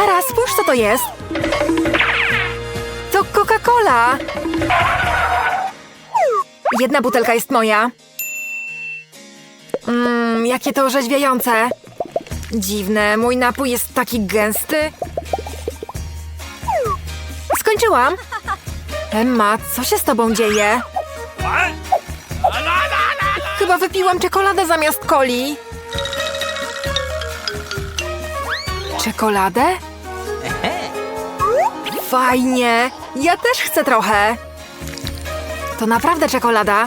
Zaraz, spójrz co to jest. To Coca-Cola. Jedna butelka jest moja. Mmm, jakie to orzeźwiające. Dziwne, mój napój jest taki gęsty. Skończyłam. Emma, co się z tobą dzieje? Chyba wypiłam czekoladę zamiast coli. Czekoladę? Fajnie! Ja też chcę trochę. To naprawdę czekolada.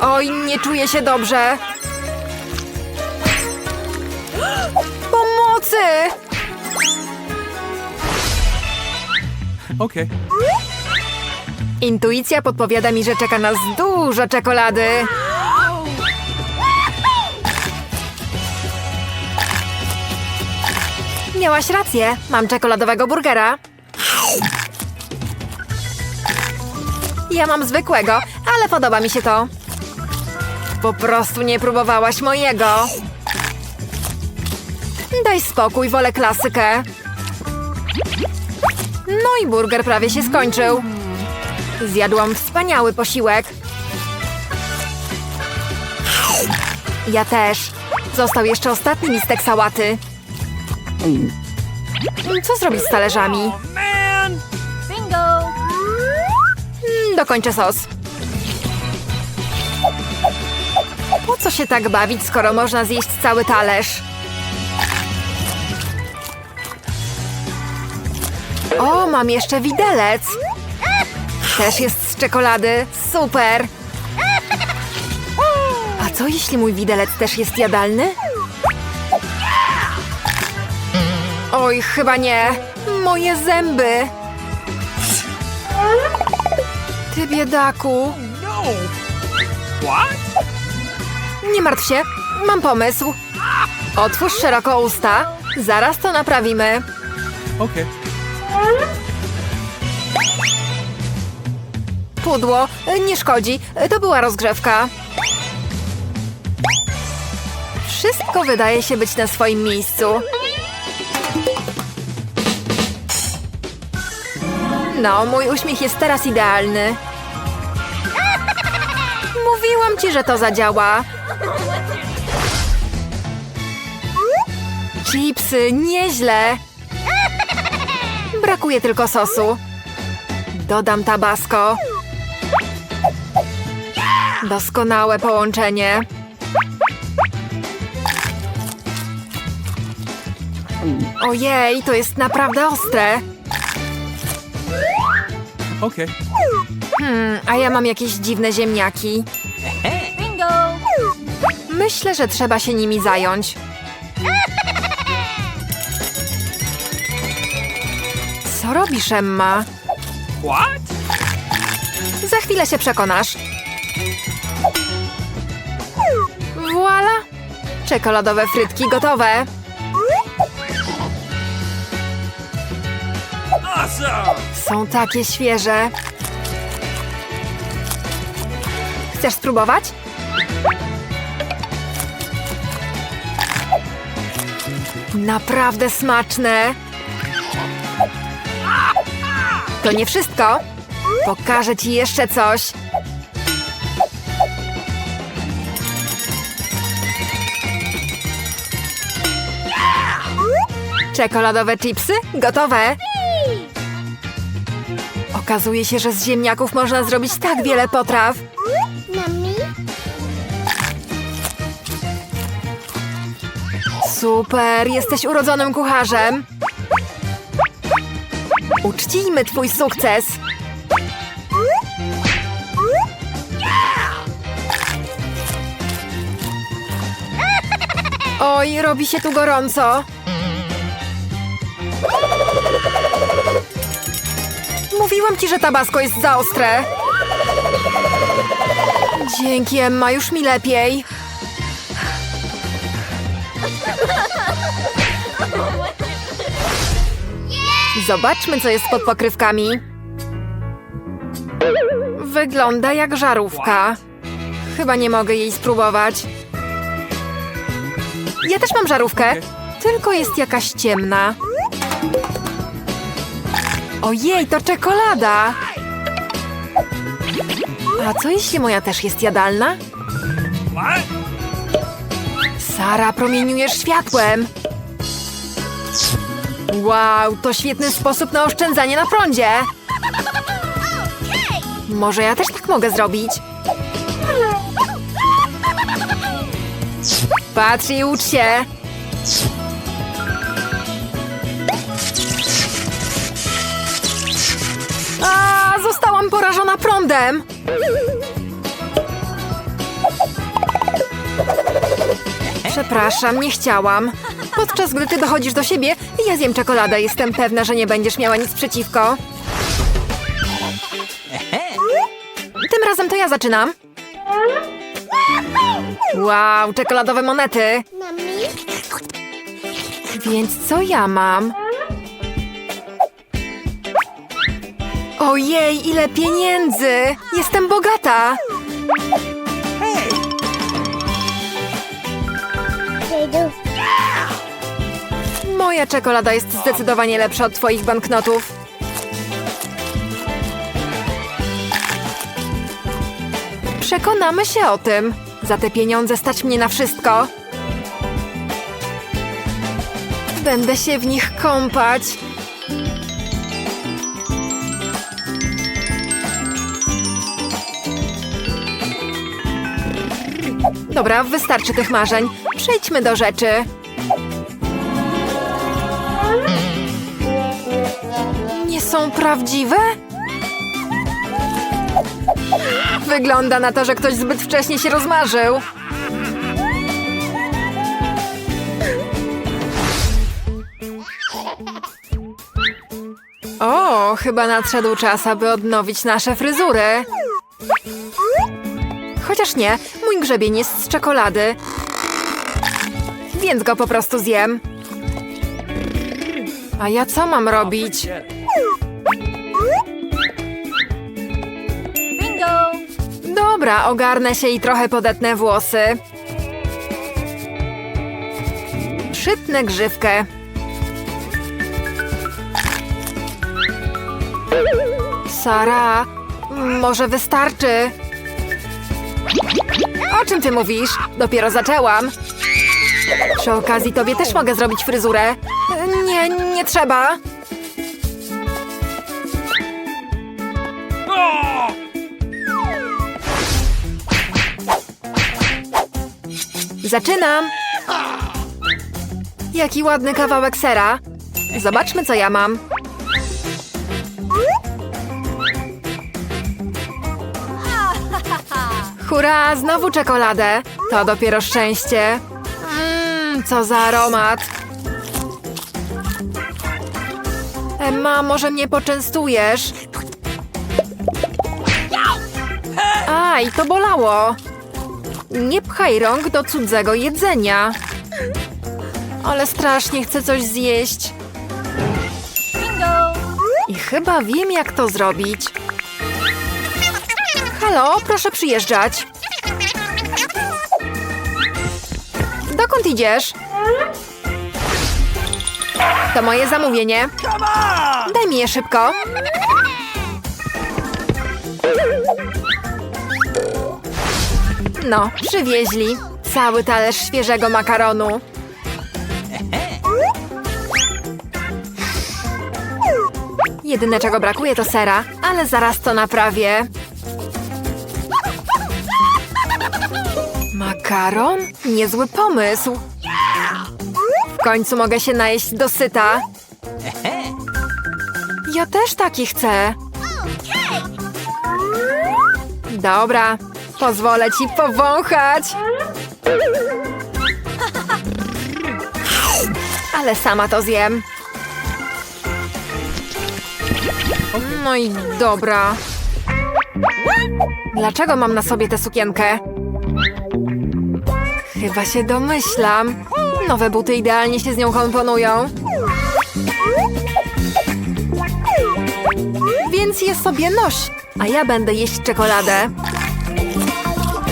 Oj, nie czuję się dobrze. Pomocy! Okay. Intuicja podpowiada mi, że czeka nas dużo czekolady. Miałaś rację, mam czekoladowego burgera. Ja mam zwykłego, ale podoba mi się to. Po prostu nie próbowałaś mojego. Daj spokój, wolę klasykę. No i burger prawie się skończył. Zjadłam wspaniały posiłek. Ja też. Został jeszcze ostatni listek sałaty. Co zrobić z talerzami? Man! Bingo! Mm, Dokończę sos. Po co się tak bawić, skoro można zjeść cały talerz? O, mam jeszcze widelec. Też jest z czekolady. Super. A co jeśli mój widelec też jest jadalny? Oj, chyba nie. Moje zęby. Ty biedaku. No! Nie martw się, mam pomysł. Otwórz szeroko usta. Zaraz to naprawimy. Okay. Pudło, nie szkodzi, to była rozgrzewka. Wszystko wydaje się być na swoim miejscu. No, mój uśmiech jest teraz idealny. Mówiłam ci, że to zadziała. Chipsy, nieźle. Brakuje tylko sosu. Dodam tabasco. Doskonałe połączenie. Ojej, to jest naprawdę ostre. Okay. Hmm, a ja mam jakieś dziwne ziemniaki. Bingo! Myślę, że trzeba się nimi zająć. Co robisz, Emma? What? Za chwilę się przekonasz. Voila! Czekoladowe frytki gotowe. Awesome! Są takie świeże. Chcesz spróbować? Naprawdę smaczne. To nie wszystko. Pokażę ci jeszcze coś. Czekoladowe chipsy gotowe. Okazuje się, że z ziemniaków można zrobić tak wiele potraw. Mommy? Super, jesteś urodzonym kucharzem. Uczcijmy twój sukces. Oj, robi się tu gorąco. Mówiłam ci, że tabasco jest za ostre. Dzięki, Emma, już mi lepiej. Zobaczmy, co jest pod pokrywkami. Wygląda jak żarówka. Chyba nie mogę jej spróbować. Ja też mam żarówkę. Tylko jest jakaś ciemna. Ojej, to czekolada! A co jeśli moja też jest jadalna? Sara, promieniujesz światłem! Wow, to świetny sposób na oszczędzanie na prądzie! Może ja też tak mogę zrobić? Patrz i ucz się! A, zostałam porażona prądem! Przepraszam, nie chciałam. Podczas gdy ty dochodzisz do siebie, ja zjem czekoladę. Jestem pewna, że nie będziesz miała nic przeciwko. Tym razem to ja zaczynam. Wow, czekoladowe monety. Więc co ja mam? Ojej, ile pieniędzy! Jestem bogata! Moja czekolada jest zdecydowanie lepsza od twoich banknotów. Przekonamy się o tym. Za te pieniądze stać mnie na wszystko. Będę się w nich kąpać. Dobra, wystarczy tych marzeń. Przejdźmy do rzeczy. Nie są prawdziwe? Wygląda na to, że ktoś zbyt wcześnie się rozmarzył. O, chyba nadszedł czas, aby odnowić nasze fryzury. Chociaż nie, mój grzebień jest z czekolady. Więc go po prostu zjem. A ja co mam robić? Bingo. Dobra, ogarnę się i trochę podetnę włosy. Przytnę grzywkę. Sara, może wystarczy. O czym ty mówisz? Dopiero zaczęłam. Przy okazji tobie też mogę zrobić fryzurę. Nie, nie trzeba. Zaczynam! Jaki ładny kawałek sera. Zobaczmy, co ja mam. Hurra, znowu czekoladę. To dopiero szczęście. Mmm, co za aromat. Emma, może mnie poczęstujesz? Aj, to bolało. Nie pchaj rąk do cudzego jedzenia. Ale strasznie chcę coś zjeść. I chyba wiem, jak to zrobić. Halo, proszę przyjeżdżać. Dokąd idziesz? To moje zamówienie. Daj mi je szybko. No, przywieźli. Cały talerz świeżego makaronu. Jedyne czego brakuje to sera, ale zaraz to naprawię. Makaron? Niezły pomysł. W końcu mogę się najeść dosyta. Ja też taki chcę. Dobra, pozwolę ci powąchać. Ale sama to zjem. No i dobra. Dlaczego mam na sobie tę sukienkę? Chyba się domyślam. Nowe buty idealnie się z nią komponują. Więc je sobie noś, a ja będę jeść czekoladę.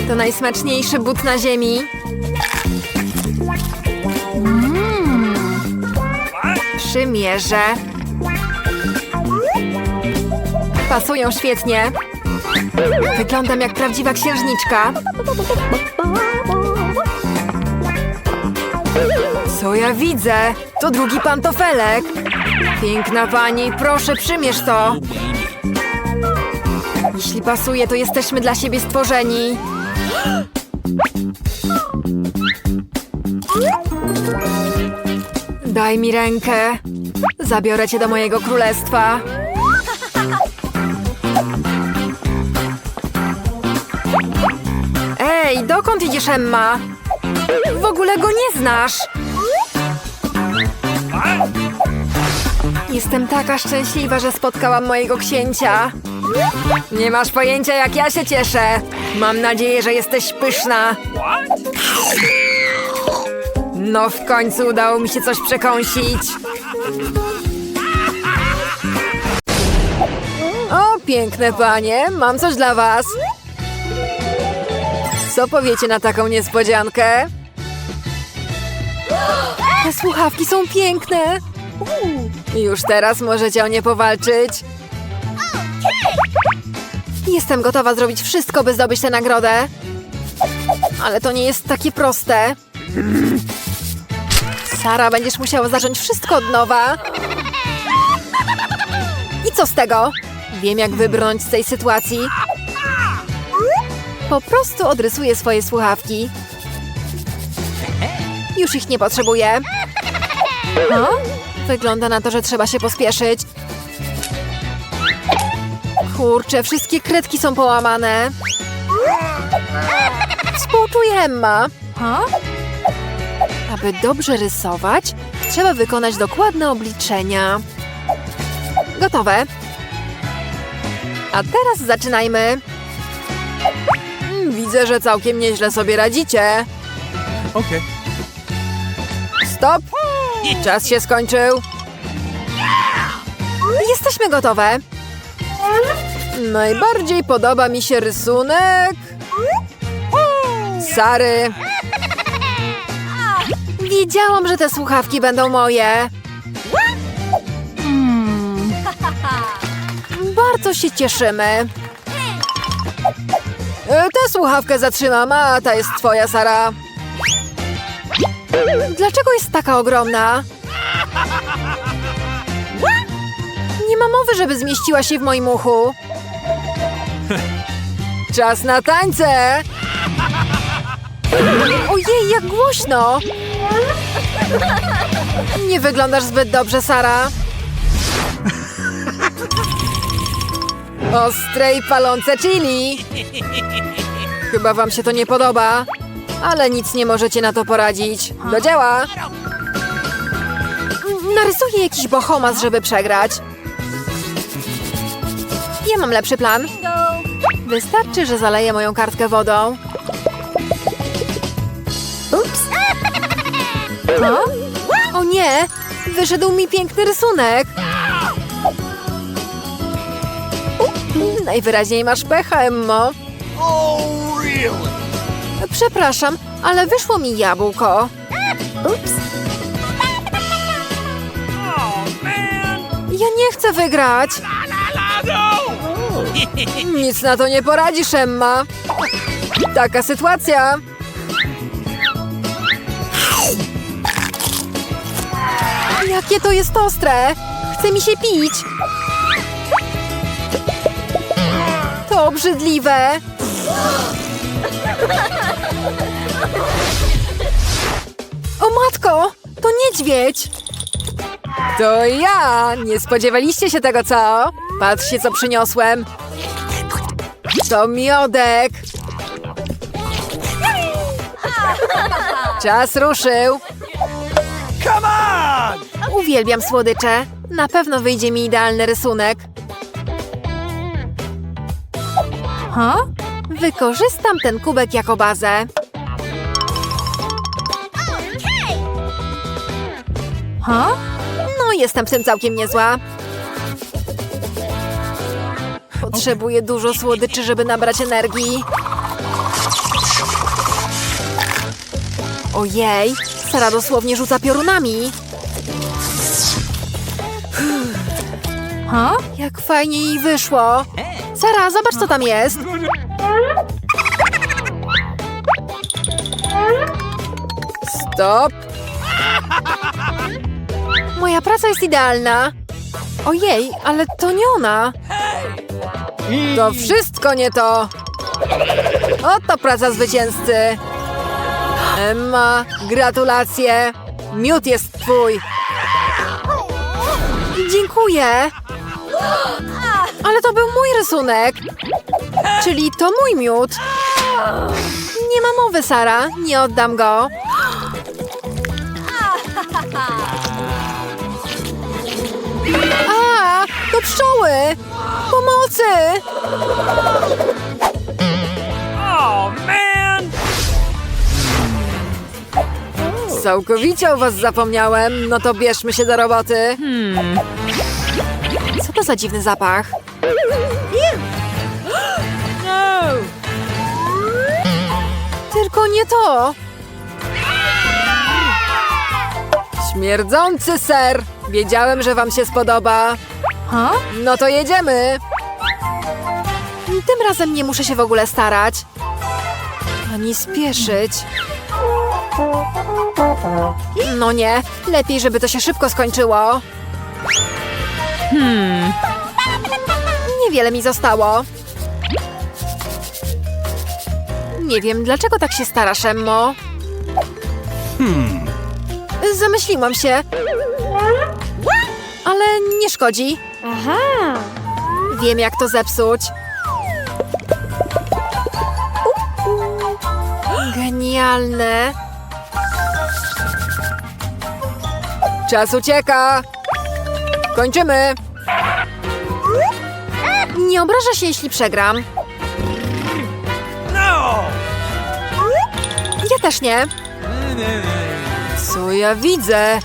To najsmaczniejszy but na ziemi. Mmm. Przymierzę. Pasują świetnie. Wyglądam jak prawdziwa księżniczka. Co ja widzę? To drugi pantofelek. Piękna pani, proszę przymierz to. Jeśli pasuje, to jesteśmy dla siebie stworzeni. Daj mi rękę. Zabiorę cię do mojego królestwa. Ej, dokąd idziesz, Emma? W ogóle go nie znasz. Jestem taka szczęśliwa, że spotkałam mojego księcia. Nie masz pojęcia, jak ja się cieszę. Mam nadzieję, że jesteś pyszna. No, w końcu udało mi się coś przekąsić. O, piękne panie, mam coś dla was. Co powiecie na taką niespodziankę? Te słuchawki są piękne. Już teraz możecie o nie powalczyć. Jestem gotowa zrobić wszystko, by zdobyć tę nagrodę. Ale to nie jest takie proste. Sara, będziesz musiała zacząć wszystko od nowa. I co z tego? Wiem, jak wybrnąć z tej sytuacji. Po prostu odrysuję swoje słuchawki. Już ich nie potrzebuję. No? Wygląda na to, że trzeba się pospieszyć. Kurczę, wszystkie kredki są połamane. Współczuję, Emma. Aby dobrze rysować, trzeba wykonać dokładne obliczenia. Gotowe. A teraz zaczynajmy. Mm, Widzę, że całkiem nieźle sobie radzicie. Okay. Stop! Czas się skończył. Jesteśmy gotowe. Najbardziej podoba mi się rysunek. Sary. Wiedziałam, że te słuchawki będą moje. Bardzo się cieszymy. E, Tę słuchawkę zatrzymam, a ta jest twoja, Sara. Dlaczego jest taka ogromna? Nie ma mowy, żeby zmieściła się w moim uchu. Czas na tańce! Ojej, jak głośno! Nie wyglądasz zbyt dobrze, Sara. Ostre i palące chili. Chyba wam się to nie podoba, ale nic nie możecie na to poradzić. Do dzieła! Narysuję jakiś bohomas, żeby przegrać. Ja mam lepszy plan. Wystarczy, że zaleję moją kartkę wodą. Ups. O? o nie! Wyszedł mi piękny rysunek. Najwyraźniej masz pecha, Emmo. Oh, really? Przepraszam, ale wyszło mi jabłko. Man. Ja nie chcę wygrać. Nic na to nie poradzisz, Emma. Taka sytuacja. Jakie to jest ostre! Chce mi się pić. To obrzydliwe. Matko! To niedźwiedź! To ja! Nie spodziewaliście się tego, co? Patrzcie, co przyniosłem. To miodek. Czas ruszył. Come on! Uwielbiam słodycze. Na pewno wyjdzie mi idealny rysunek. Ha? Wykorzystam ten kubek jako bazę. Ha? No, jestem w tym całkiem niezła. Potrzebuję dużo słodyczy, żeby nabrać energii. Ojej, Sara dosłownie rzuca piorunami. Huh? Jak fajnie jej wyszło. Sara, zobacz co tam jest. Stop. Moja praca jest idealna. Ojej, ale to nie ona. To wszystko nie to. Oto praca zwycięzcy. Emma, gratulacje. Miód jest twój. Dziękuję. Ale to był mój rysunek. Czyli to mój miód. Nie ma mowy, Sara. Nie oddam go. A, to pszczoły! Pomocy! Oh, man! Całkowicie o was zapomniałem. No to bierzmy się do roboty. Co to za dziwny zapach? No! Tylko nie to! Śmierdzący ser! Wiedziałem, że wam się spodoba. Huh? No to jedziemy! Tym razem nie muszę się w ogóle starać. Ani spieszyć. No nie, lepiej, żeby to się szybko skończyło. Hmm. Niewiele mi zostało. Nie wiem, dlaczego tak się starasz, Emmo. Zamyśliłam się. Ale nie szkodzi. Aha! Wiem, jak to zepsuć. Genialne. Czas ucieka. Kończymy. Nie obrażę się, jeśli przegram. No! Ja też nie. Co ja widzę?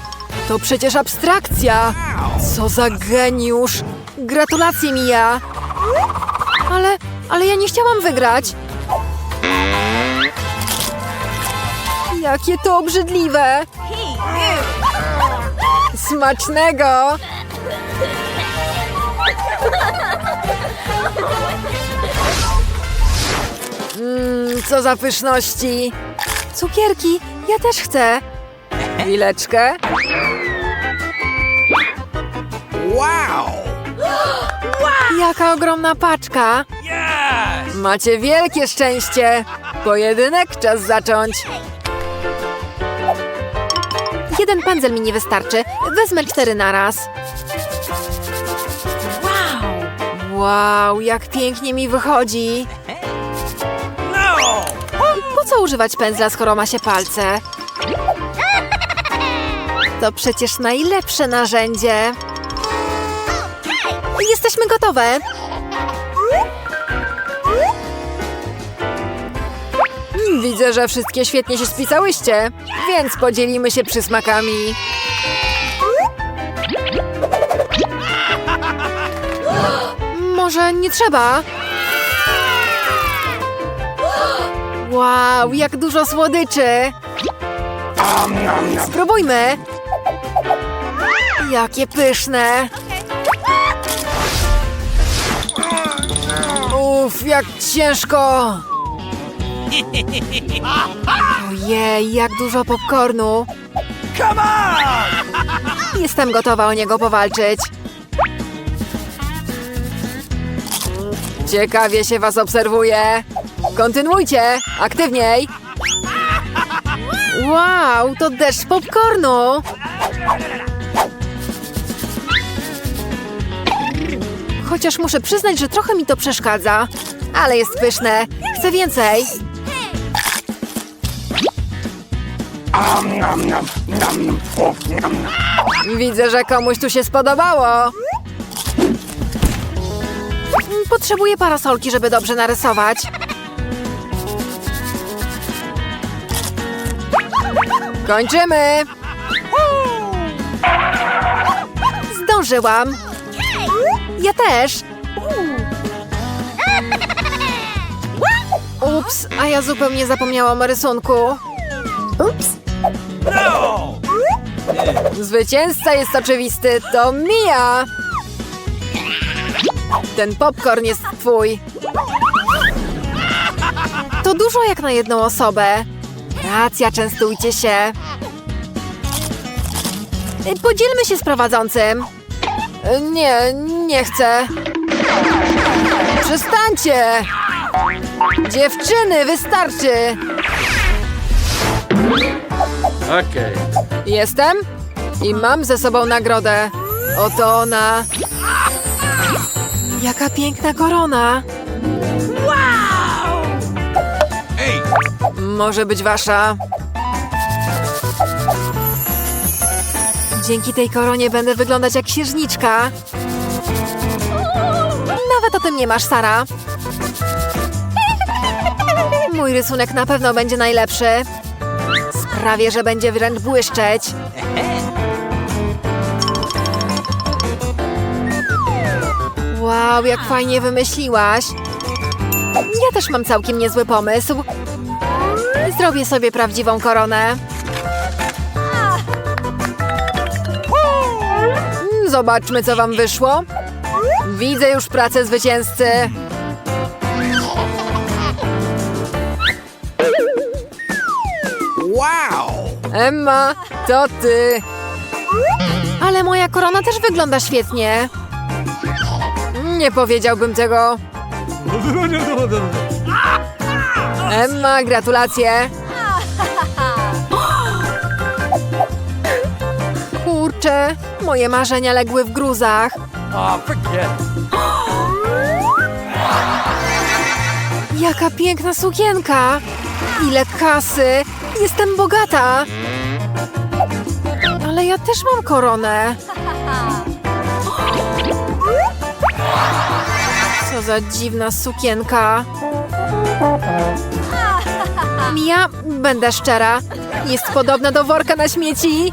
To przecież abstrakcja. Co za geniusz. Gratulacje, Mija. Ale, ale ja nie chciałam wygrać. Jakie to obrzydliwe. Smacznego. Mmm, co za pyszności. Cukierki, ja też chcę. Chwileczkę. Wow! Jaka ogromna paczka. Yes! Macie wielkie szczęście. Pojedynek czas zacząć. Jeden pędzel mi nie wystarczy. Wezmę cztery naraz. Wow! Wow, jak pięknie mi wychodzi. No! Po co używać pędzla, skoro ma się palce? To przecież najlepsze narzędzie. Jesteśmy gotowe. Widzę, że wszystkie świetnie się spisałyście, więc podzielimy się przysmakami. Może nie trzeba? Wow, jak dużo słodyczy! Spróbujmy! Jakie pyszne! Uff, jak ciężko! Ojej, jak dużo popcornu! Come on! Jestem gotowa o niego powalczyć. Ciekawie się was obserwuje. Kontynuujcie, aktywniej. Wow, to deszcz popcornu. Chociaż muszę przyznać, że trochę mi to przeszkadza. Ale jest pyszne. Chcę więcej. Widzę, że komuś tu się spodobało. Potrzebuję parasolki, żeby dobrze narysować. Kończymy! Zdążyłam. Ja też. Ups, a ja zupełnie zapomniałam o rysunku. Oops! No! Zwycięzca jest oczywisty, to Mia! Ten popcorn jest twój. To dużo jak na jedną osobę. Racja, częstujcie się. Podzielmy się z prowadzącym. Y, Nie, nie chcę. Przestańcie! Dziewczyny, wystarczy! Okay. Jestem i mam ze sobą nagrodę. Oto ona. Jaka piękna korona. Hey. Może być wasza. Dzięki tej koronie będę wyglądać jak księżniczka. Nawet o tym nie masz, Sara. Mój rysunek na pewno będzie najlepszy. Sprawię, że będzie wręcz błyszczeć. Wow, jak fajnie wymyśliłaś. Ja też mam całkiem niezły pomysł. Zrobię sobie prawdziwą koronę. Zobaczmy, co wam wyszło. Widzę już pracę zwycięzcy. Wow. Emma, to ty. Ale moja korona też wygląda świetnie. Nie powiedziałbym tego. Emma, gratulacje. Kurczę, moje marzenia legły w gruzach. Jaka piękna sukienka! Ile kasy! Jestem bogata! Ale ja też mam koronę. Co za dziwna sukienka. Mia, będę szczera, jest podobna do worka na śmieci.